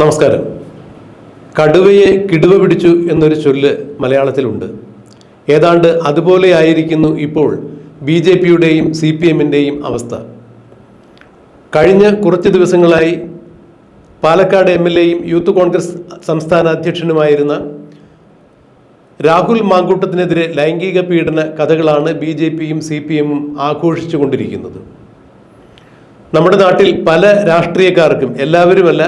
നമസ്കാരം. കടുവയെ കിടുവ പിടിച്ചു എന്നൊരു ചൊല്ല് മലയാളത്തിലുണ്ട്. ഏതാണ്ട് അതുപോലെയായിരിക്കുന്നു ഇപ്പോൾ ബി ജെ പിയുടെയും സി പി എമ്മിന്റെയും അവസ്ഥ. കഴിഞ്ഞ കുറച്ച് ദിവസങ്ങളായി പാലക്കാട് എം എൽ എയും യൂത്ത് കോൺഗ്രസ് സംസ്ഥാന അധ്യക്ഷനുമായിരുന്ന രാഹുൽ മാങ്കൂട്ടത്തിനെതിരെ ലൈംഗിക പീഡന കഥകളാണ് ബി ജെ പിയും സി പി എമ്മും ആഘോഷിച്ചു കൊണ്ടിരിക്കുന്നത് നമ്മുടെ നാട്ടിൽ പല രാഷ്ട്രീയക്കാർക്കും എല്ലാവരുമല്ല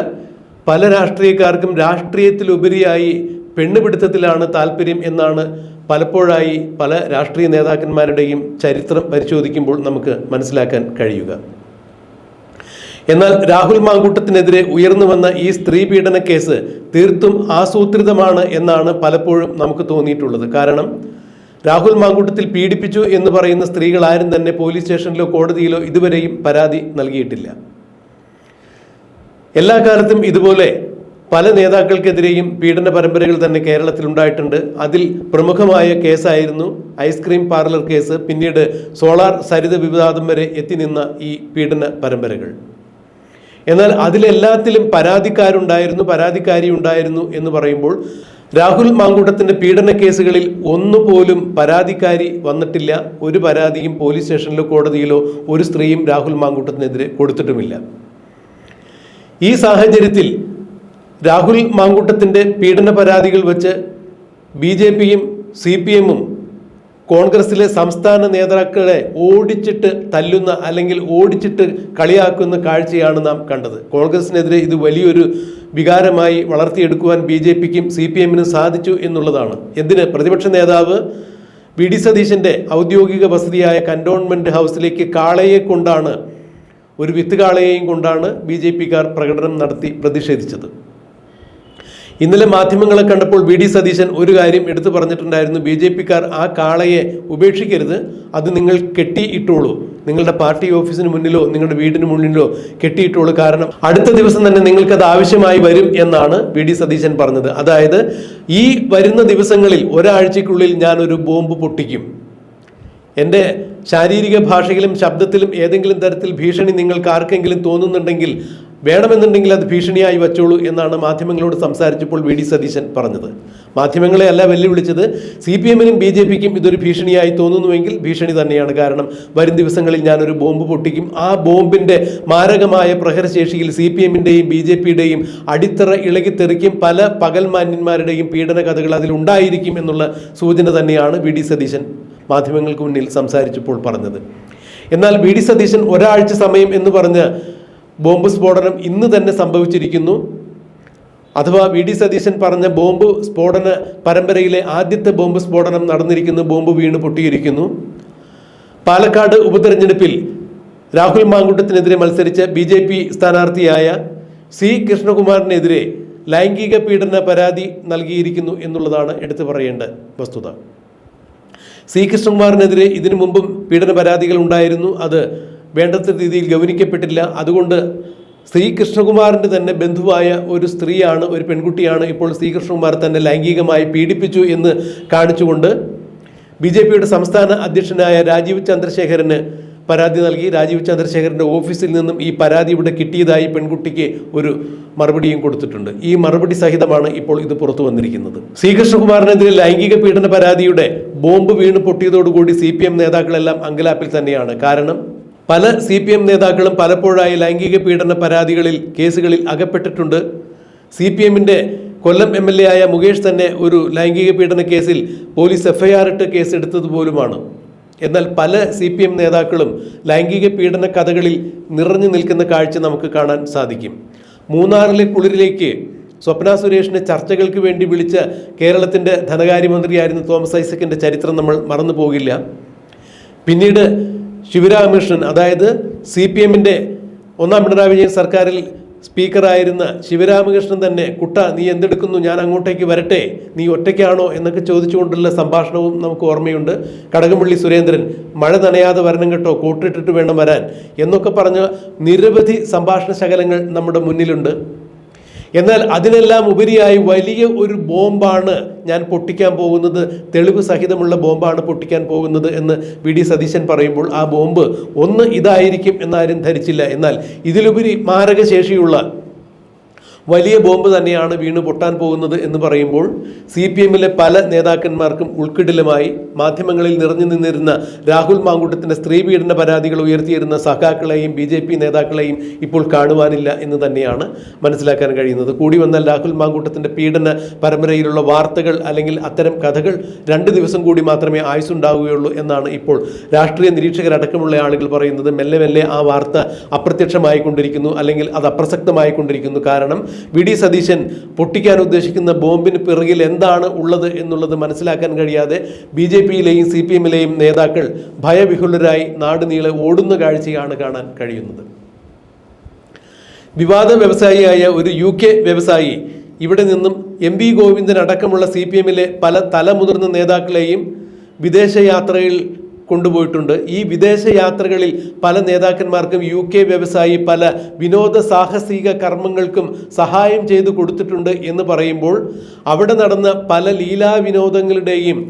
പല രാഷ്ട്രീയക്കാർക്കും രാഷ്ട്രീയത്തിലുപരിയായി പെണ്ണുപിടുത്തത്തിലാണ് താല്പര്യം എന്നാണ് പലപ്പോഴായി പല രാഷ്ട്രീയ നേതാക്കന്മാരുടെയും ചരിത്രം പരിശോധിക്കുമ്പോൾ നമുക്ക് മനസ്സിലാക്കാൻ കഴിയുക. എന്നാൽ രാഹുൽ മാങ്കൂട്ടത്തിനെതിരെ ഉയർന്നു വന്ന ഈ സ്ത്രീ പീഡന കേസ് തീർത്തും ആസൂത്രിതമാണ് എന്നാണ് പലപ്പോഴും നമുക്ക് തോന്നിയിട്ടുള്ളത്. കാരണം രാഹുൽ മാങ്കൂട്ടത്തിൽ പീഡിപ്പിച്ചു എന്ന് പറയുന്ന സ്ത്രീകൾ ആരും തന്നെ പോലീസ് സ്റ്റേഷനിലോ കോടതിയിലോ ഇതുവരെയും പരാതി നൽകിയിട്ടില്ല. എല്ലാ കാലത്തും ഇതുപോലെ പല നേതാക്കൾക്കെതിരെയും പീഡന പരമ്പരകൾ തന്നെ കേരളത്തിൽ ഉണ്ടായിട്ടുണ്ട്. അതിൽ പ്രമുഖമായ കേസായിരുന്നു ഐസ്ക്രീം പാർലർ കേസ്. പിന്നീട് സോളാർ സരിത വിവാദം വരെ എത്തി നിന്ന ഈ പീഡന പരമ്പരകൾ. എന്നാൽ അതിലെല്ലാത്തിലും പരാതിക്കാരുണ്ടായിരുന്നു പരാതിക്കാരി ഉണ്ടായിരുന്നു എന്ന് പറയുമ്പോൾ രാഹുൽ മാങ്കൂട്ടത്തിന്റെ പീഡന കേസുകളിൽ ഒന്നുപോലും പരാതിക്കാരി വന്നിട്ടില്ല. ഒരു പരാതിയും പോലീസ് സ്റ്റേഷനിലോ കോടതിയിലോ ഒരു സ്ത്രീയും രാഹുൽ മാങ്കൂട്ടത്തിനെതിരെ കൊടുത്തിട്ടുമില്ല. ഈ സാഹചര്യത്തിൽ രാഹുൽ മാങ്കൂട്ടത്തിന്റെ പീഡന പരാതികൾ വെച്ച് ബി ജെ പിയും സി പി എമ്മും കോൺഗ്രസിലെ സംസ്ഥാന നേതാക്കളെ ഓടിച്ചിട്ട് തല്ലുന്ന അല്ലെങ്കിൽ ഓടിച്ചിട്ട് കളിയാക്കുന്ന കാഴ്ചയാണ് നാം കണ്ടത്. കോൺഗ്രസിനെതിരെ ഇത് വലിയൊരു വികാരമായി വളർത്തിയെടുക്കുവാൻ ബി ജെ പിക്കും സി പി എമ്മിനും സാധിച്ചു എന്നുള്ളതാണ്. എന്തിന്? പ്രതിപക്ഷ നേതാവ് വി ഡി സതീശന്റെ ഔദ്യോഗിക വസതിയായ കന്റോൺമെന്റ് ഹൗസിലേക്ക് കാളയെ കൊണ്ടാണ് ഒരു വിത്ത് കാളയെയും കൊണ്ടാണ് ബി ജെ പിക്കാർ പ്രകടനം നടത്തി പ്രതിഷേധിച്ചത്. ഇന്നലെ മാധ്യമങ്ങളെ കണ്ടപ്പോൾ വി ഡി സതീശൻ ഒരു കാര്യം എടുത്തു പറഞ്ഞിട്ടുണ്ടായിരുന്നു. ബി ജെ പിക്കാർ ആ കാളയെ ഉപേക്ഷിക്കരുത്. അത് നിങ്ങൾ കെട്ടിയിട്ടോളൂ. നിങ്ങളുടെ പാർട്ടി ഓഫീസിന് മുന്നിലോ നിങ്ങളുടെ വീടിന് മുന്നിലോ കെട്ടിയിട്ടോളൂ. കാരണം അടുത്ത ദിവസം തന്നെ നിങ്ങൾക്കത് ആവശ്യമായി വരും എന്നാണ് വി ഡി സതീശൻ പറഞ്ഞത്. അതായത് ഈ വരുന്ന ദിവസങ്ങളിൽ ഒരാഴ്ചയ്ക്കുള്ളിൽ ഞാനൊരു ബോംബ് പൊട്ടിക്കും. എന്റെ ശാരീരിക ഭാഷയിലും ശബ്ദത്തിലും ഏതെങ്കിലും തരത്തിൽ ഭീഷണി നിങ്ങൾക്ക് ആർക്കെങ്കിലും തോന്നുന്നുണ്ടെങ്കിൽ വേണമെന്നുണ്ടെങ്കിൽ അത് ഭീഷണിയായി വച്ചോളൂ എന്നാണ് മാധ്യമങ്ങളോട് സംസാരിച്ചപ്പോൾ വി ഡി സതീശൻ പറഞ്ഞത്. മാധ്യമങ്ങളെ അല്ല വെല്ലുവിളിച്ചത്. സി പി എമ്മിനും ബി ജെ പിക്കും ഇതൊരു ഭീഷണിയായി തോന്നുന്നുവെങ്കിൽ ഭീഷണി തന്നെയാണ്. കാരണം വരും ദിവസങ്ങളിൽ ഞാനൊരു ബോംബ് പൊട്ടിക്കും. ആ ബോംബിന്റെ മാരകമായ പ്രഹരശേഷിയിൽ സി പി എമ്മിന്റെയും ബി ജെ പിയുടെയും അടിത്തറ ഇളകിത്തെറിക്കും. പല പകൽമാന്യന്മാരുടെയും പീഡന കഥകൾ അതിലുണ്ടായിരിക്കും എന്നുള്ള സൂചന തന്നെയാണ് വി ഡി സതീശൻ മാധ്യമങ്ങൾക്ക് മുന്നിൽ സംസാരിച്ചപ്പോൾ പറഞ്ഞത്. എന്നാൽ വി. ഡി. സതീശൻ ഒരാഴ്ച സമയം എന്ന് പറഞ്ഞ് ബോംബ് സ്ഫോടനം ഇന്ന് തന്നെ സംഭവിച്ചിരിക്കുന്നു. അഥവാ വി. ഡി. സതീശൻ പറഞ്ഞ ബോംബ് സ്ഫോടന പരമ്പരയിലെ ആദ്യത്തെ ബോംബ് സ്ഫോടനം നടന്നിരിക്കുന്നു ബോംബ് വീണ് പൊട്ടിയിരിക്കുന്നു. പാലക്കാട് ഉപതെരഞ്ഞെടുപ്പിൽ രാഹുൽ മാങ്കുട്ടത്തിനെതിരെ മത്സരിച്ച ബി. ജെ. പി സ്ഥാനാർത്ഥിയായ സി. കൃഷ്ണകുമാറിനെതിരെ ലൈംഗിക പീഡന പരാതി നൽകിയിരിക്കുന്നു എന്നുള്ളതാണ് എടുത്തു പറയേണ്ട വസ്തുത. സി കൃഷ്ണകുമാറിനെതിരെ ഇതിനു മുമ്പും പീഡന പരാതികൾ ഉണ്ടായിരുന്നു. അത് വേണ്ടത്ര രീതിയിൽ ഗൗനിക്കപ്പെട്ടില്ല. അതുകൊണ്ട് ശ്രീ കൃഷ്ണകുമാറിന്റെ തന്നെ ബന്ധുവായ ഒരു സ്ത്രീയാണ് ഒരു പെൺകുട്ടിയാണ് ഇപ്പോൾ ശ്രീ കൃഷ്ണകുമാർ തന്നെ ലൈംഗികമായി പീഡിപ്പിച്ചു എന്ന് കാണിച്ചുകൊണ്ട് ബി ജെ പിയുടെ സംസ്ഥാന അധ്യക്ഷനായ രാജീവ് ചന്ദ്രശേഖരന് പരാതി നൽകി. രാജീവ് ചന്ദ്രശേഖരന്റെ ഓഫീസിൽ നിന്നും ഈ പരാതി ഇവിടെ കിട്ടിയതായി പെൺകുട്ടിക്ക് ഒരു മറുപടിയും കൊടുത്തിട്ടുണ്ട്. ഈ മറുപടി സഹിതമാണ് ഇപ്പോൾ ഇത് പുറത്തു വന്നിരിക്കുന്നത്. ശ്രീകൃഷ്ണകുമാറിനെതിരെ ലൈംഗിക പീഡന പരാതിയുടെ ബോംബ് വീണ് പൊട്ടിയതോടുകൂടി സി പി എം നേതാക്കളെല്ലാം അങ്കലാപ്പിൽ തന്നെയാണ്. കാരണം പല സി പി എം നേതാക്കളും പലപ്പോഴായി ലൈംഗിക പീഡന പരാതികളിൽ കേസുകളിൽ അകപ്പെട്ടിട്ടുണ്ട്. സി പി എമ്മിന്റെ കൊല്ലം എം എൽ എ ആയ മുകേഷ് തന്നെ ഒരു ലൈംഗിക പീഡന കേസിൽ പോലീസ് എഫ്ഐആർ ഇട്ട് കേസ് എടുത്തത് പോലുമാണ് എന്നാൽ പല സി പി എം നേതാക്കളും ലൈംഗിക പീഡന കഥകളിൽ നിറഞ്ഞു നിൽക്കുന്ന കാഴ്ച നമുക്ക് കാണാൻ സാധിക്കും. മൂന്നാറിലെ കുളിരിലേക്ക് സ്വപ്ന സുരേഷിനെ ചർച്ചകൾക്ക് വേണ്ടി വിളിച്ച കേരളത്തിന്റെ ധനകാര്യമന്ത്രിയായിരുന്ന തോമസ് ഐസക്കിന്റെ ചരിത്രം നമ്മൾ മറന്നു പോകില്ല. പിന്നീട് ശിവരാമകൃഷ്ണൻ അതായത് സി പി എമ്മിന്റെ ഒന്നാം പിണറായി വിജയൻ സർക്കാരിൽ സ്പീക്കറായിരുന്ന ശിവരാമകൃഷ്ണൻ തന്നെ കുട്ട നീ എന്തെടുക്കുന്നു? ഞാൻ അങ്ങോട്ടേക്ക് വരട്ടെ. നീ ഒറ്റയ്ക്കാണോ? എന്നൊക്കെ ചോദിച്ചുകൊണ്ടുള്ള സംഭാഷണവും നമുക്ക് ഓർമ്മയുണ്ട്. കടകംപള്ളി സുരേന്ദ്രൻ മഴ നനയാതെ വരണം കേട്ടോ കൂട്ടിട്ടിട്ട് വേണം വരാൻ എന്നൊക്കെ പറഞ്ഞ നിരവധി സംഭാഷണ ശകലങ്ങൾ നമ്മുടെ മുന്നിലുണ്ട്. എന്നാൽ അതിനെല്ലാം ഉപരിയായി വലിയ ഒരു ബോംബാണ് ഞാൻ പൊട്ടിക്കാൻ പോകുന്നത്. തെളിവ് സഹിതമുള്ള ബോംബാണ് പൊട്ടിക്കാൻ പോകുന്നത് എന്ന് വി ഡി സതീശൻ പറയുമ്പോൾ ആ ബോംബ് ഒന്ന് ഇതായിരിക്കും എന്നാരും ധരിച്ചില്ല. എന്നാൽ ഇതിലുപരി മാരകശേഷിയുള്ള വലിയ ബോംബ് തന്നെയാണ് വീണ് പൊട്ടാൻ പോകുന്നത് എന്ന് പറയുമ്പോൾ സി പി എമ്മിലെ പല നേതാക്കന്മാർക്കും ഉൾക്കിടിലുമായി മാധ്യമങ്ങളിൽ നിറഞ്ഞു നിന്നിരുന്ന രാഹുൽ മാങ്കൂട്ടത്തിന്റെ സ്ത്രീ പീഡന പരാതികൾ ഉയർത്തിയിരുന്ന സഖാക്കളെയും ബി ജെ പി നേതാക്കളെയും ഇപ്പോൾ കാണുവാനില്ല എന്ന് തന്നെയാണ് മനസ്സിലാക്കാൻ കഴിയുന്നത്. കൂടി വന്നാൽ രാഹുൽ മാങ്കൂട്ടത്തിന്റെ പീഡന പരമ്പരയിലുള്ള വാർത്തകൾ അല്ലെങ്കിൽ അത്തരം കഥകൾ രണ്ട് ദിവസം കൂടി മാത്രമേ ആയുസുണ്ടാവുകയുള്ളൂ എന്നാണ് ഇപ്പോൾ രാഷ്ട്രീയ നിരീക്ഷകരടക്കമുള്ള ആളുകൾ പറയുന്നത്. മെല്ലെ മെല്ലെ ആ വാർത്ത അപ്രത്യക്ഷമായിക്കൊണ്ടിരിക്കുന്നു അല്ലെങ്കിൽ അത് അപ്രസക്തമായിക്കൊണ്ടിരിക്കുന്നു. കാരണം വി ഡി സതീശൻ പൊട്ടിക്കാൻ ഉദ്ദേശിക്കുന്ന ബോംബിന് പിറകിൽ എന്താണ് ഉള്ളത് എന്നുള്ളത് മനസ്സിലാക്കാൻ കഴിയാതെ ബി ജെ പിയിലെയും സി പി എമ്മിലെയും നേതാക്കൾ ഭയവിഹുലരായി നാടുനീളെ ഓടുന്ന കാഴ്ചയാണ് കാണാൻ കഴിയുന്നത്. വിവാദ വ്യവസായിയായ ഒരു യു കെ വ്യവസായി ഇവിടെ നിന്നും എം വി ഗോവിന്ദൻ അടക്കമുള്ള സി പി എമ്മിലെ പല തലമുതിർന്ന നേതാക്കളെയും വിദേശയാത്രയിൽ കൊണ്ടുപോയിട്ടുണ്ട്. ഈ വിദേശ യാത്രകളിൽ പല നേതാക്കന്മാർക്കും യു കെ വ്യവസായി പല വിനോദ സാഹസിക കർമ്മങ്ങൾക്കും സഹായം ചെയ്തു കൊടുത്തിട്ടുണ്ട് എന്ന് പറയുമ്പോൾ അവിടെ നടന്ന പല ലീലാ വിനോദങ്ങളുടെയും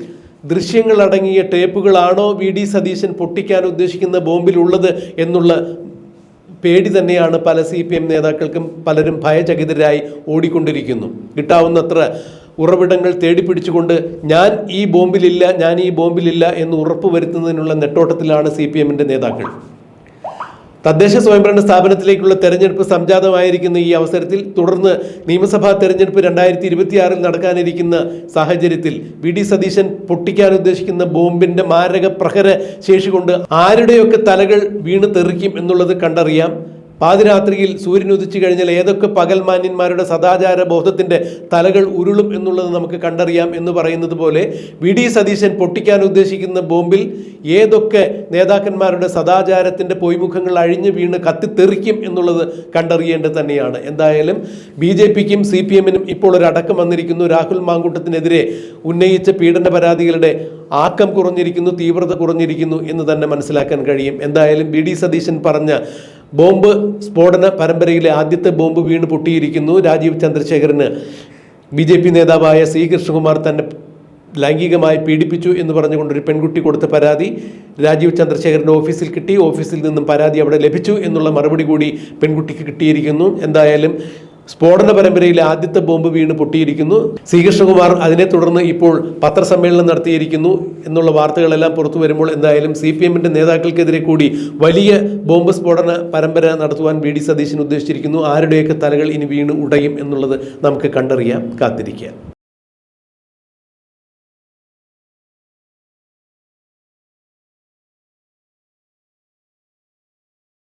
ദൃശ്യങ്ങളടങ്ങിയ ടേപ്പുകളാണോ വി ഡി സതീശൻ പൊട്ടിക്കാൻ ഉദ്ദേശിക്കുന്ന ബോംബിലുള്ളത് എന്നുള്ള പേടി തന്നെയാണ് പല സി പി എം നേതാക്കൾക്കും പലരും ഭയചകിതരായി ഓടിക്കൊണ്ടിരിക്കുന്നു. കിട്ടാവുന്നത്ര ഉറവിടങ്ങൾ തേടിപ്പിടിച്ചുകൊണ്ട് ഞാൻ ഈ ബോംബിലില്ല ഞാൻ ഈ ബോംബിലില്ല എന്ന് ഉറപ്പ് വരുത്തുന്നതിനുള്ള നെട്ടോട്ടത്തിലാണ് സി പി എമ്മിന്റെ നേതാക്കൾ. തദ്ദേശ സ്വയംഭരണ സ്ഥാപനത്തിലേക്കുള്ള തെരഞ്ഞെടുപ്പ് സംജാതമായിരിക്കുന്ന ഈ അവസരത്തിൽ തുടർന്ന് നിയമസഭാ തെരഞ്ഞെടുപ്പ് രണ്ടായിരത്തി ഇരുപത്തിയാറിൽ നടക്കാനിരിക്കുന്ന സാഹചര്യത്തിൽ വി ഡി സതീശൻ പൊട്ടിക്കാൻ ഉദ്ദേശിക്കുന്ന ബോംബിന്റെ മാരക പ്രഹര ശേഷി കൊണ്ട് ആരുടെയൊക്കെ തലകൾ വീണ് തെറിക്കും എന്നുള്ളത് കണ്ടറിയാം. പാതിരാത്രിയിൽ സൂര്യൻ ഉദിച്ചു കഴിഞ്ഞാൽ ഏതൊക്കെ പകൽമാന്യന്മാരുടെ സദാചാര ബോധത്തിന്റെ തലകൾ ഉരുളും എന്നുള്ളത് നമുക്ക് കണ്ടറിയാം എന്ന് പറയുന്നത് പോലെ വി ഡി സതീശൻ പൊട്ടിക്കാൻ ഉദ്ദേശിക്കുന്ന ബോംബിൽ ഏതൊക്കെ നേതാക്കന്മാരുടെ സദാചാരത്തിന്റെ പൊയ്മുഖങ്ങൾ അഴിഞ്ഞു വീണ് കത്തിത്തെറിക്കും എന്നുള്ളത് കണ്ടറിയേണ്ടത് തന്നെയാണ്. എന്തായാലും ബി ജെ പിക്കും സി പി എമ്മിനും ഇപ്പോൾ ഒരു അടക്കം വന്നിരിക്കുന്നു. രാഹുൽ മാങ്കൂട്ടത്തിനെതിരെ ഉന്നയിച്ച പീഡന പരാതികളുടെ ആക്കം കുറഞ്ഞിരിക്കുന്നു തീവ്രത കുറഞ്ഞിരിക്കുന്നു എന്ന് തന്നെ മനസ്സിലാക്കാൻ കഴിയും. എന്തായാലും ബി ഡി സതീശൻ പറഞ്ഞ ബോംബ് സ്ഫോടന പരമ്പരയിലെ ആദ്യത്തെ ബോംബ് വീണ് പൊട്ടിയിരിക്കുന്നു. രാജീവ് ചന്ദ്രശേഖരന് ബി ജെ പി നേതാവായ സി കൃഷ്ണകുമാർ തന്നെ ലൈംഗികമായി പീഡിപ്പിച്ചു എന്ന് പറഞ്ഞുകൊണ്ട് ഒരു പെൺകുട്ടി കൊടുത്ത പരാതി രാജീവ് ചന്ദ്രശേഖരന്റെ ഓഫീസിൽ കിട്ടി. ഓഫീസിൽ നിന്നും പരാതി അവിടെ ലഭിച്ചു എന്നുള്ള മറുപടി കൂടി പെൺകുട്ടിക്ക് കിട്ടിയിരിക്കുന്നു. എന്തായാലും സ്ഫോടന പരമ്പരയിലെ ആദ്യത്തെ ബോംബ് വീണ് പൊട്ടിയിരിക്കുന്നു. ശ്രീകൃഷ്ണകുമാർ അതിനെ തുടർന്ന് ഇപ്പോൾ പത്രസമ്മേളനം നടത്തിയിരിക്കുന്നു എന്നുള്ള വാർത്തകളെല്ലാം പുറത്തു വരുമ്പോൾ എന്തായാലും സി പി എമ്മിന്റെ നേതാക്കൾക്കെതിരെ കൂടി വലിയ ബോംബ് സ്ഫോടന പരമ്പര നടത്തുവാൻ വി ഡി സതീശൻ ഉദ്ദേശിച്ചിരിക്കുന്നു. ആരുടെയൊക്കെ തലകൾ ഇനി വീണ് ഉടയും എന്നുള്ളത് നമുക്ക് കണ്ടറിയാം. കാത്തിരിക്കാം.